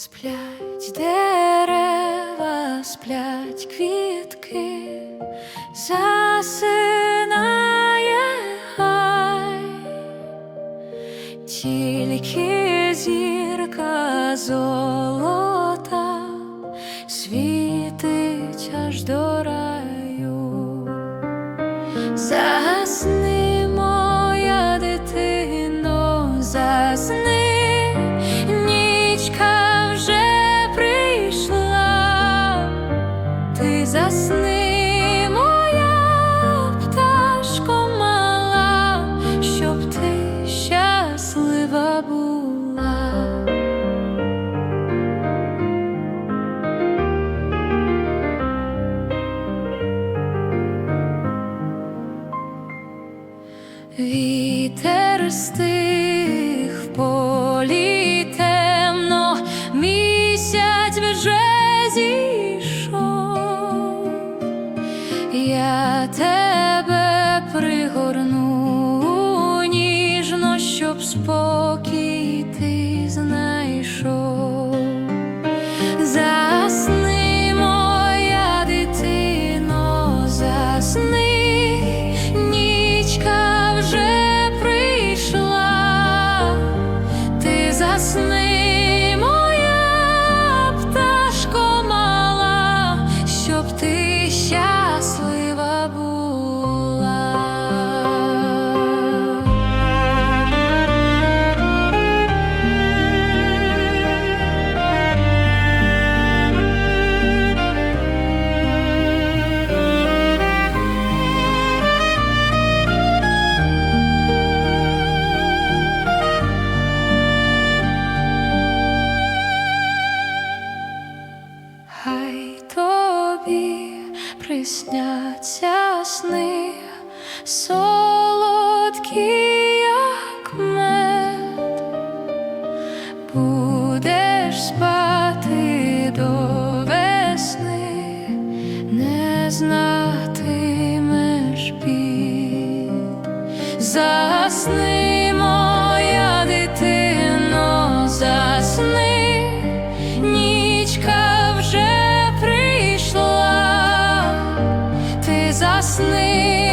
Сплять дерева, сплять квітки, засинає хай, тільки зірка золота світить аж до раю. Засни, моя дитино, засни. Засни, моя щоб ти щаслива була. Вітер стих я тебе пригорну ніжно, щоб спокій тобі присняться сни, солодкі, засни,